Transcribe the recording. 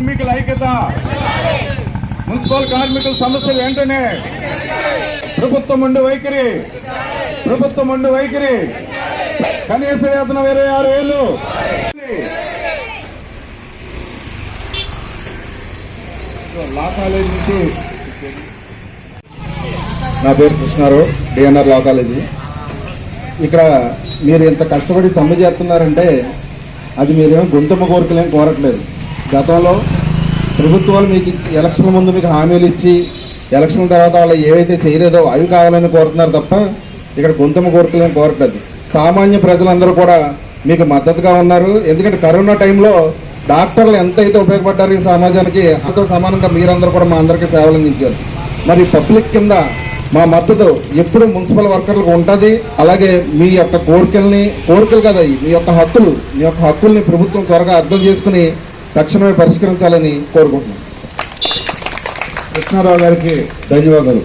కార్మికుల ఐక్యత. మున్సిపల్ కార్మికుల సమస్యలు వెంటనే ప్రభుత్వం ఉండి వైఖరి. ప్రభుత్వం ఉండి వైఖరి. కనీస వేతనం ఇరవై ఆరు వేలు. లా కాలేజ్ నుంచి నా పేరు కృష్ణారావు డిఎన్ఆర్ లా కాలేజీ. ఇక్కడ మీరు ఇంత కష్టపడి సమ్మె చేస్తున్నారంటే అది మీరేం గుంటమ్మ కోరికలేం కోరట్లేదు. గతంలో ప్రభుత్వాలు మీకు ఎలక్షన్ల ముందు మీకు హామీలు ఇచ్చి ఎలక్షన్ తర్వాత వాళ్ళు ఏవైతే చేయలేదో అవి కావాలని కోరుతున్నారు తప్ప ఇక్కడ గొంతమ్మ కోరికలేం కోరట్లేదు. సామాన్య ప్రజలందరూ కూడా మీకు మద్దతుగా ఉన్నారు. ఎందుకంటే కరోనా టైంలో డాక్టర్లు ఎంతైతే ఉపయోగపడ్డారు ఈ సమాజానికి అంతో సమానంగా మీరందరూ కూడా మా అందరికీ సేవలు అందించారు. మరి పబ్లిక్ కింద మా మద్దతు ఎప్పుడు మున్సిపల్ వర్కర్లకు ఉంటుంది. అలాగే మీ యొక్క కోరికల్ని కోరికలు కదా మీ యొక్క హక్కులు మీ యొక్క హక్కుల్ని ప్రభుత్వం త్వరగా అర్థం చేసుకుని తక్షణమే పరిష్కరించాలని కోరుకుంటున్నాను. కృష్ణారావు గారికి ధన్యవాదాలు.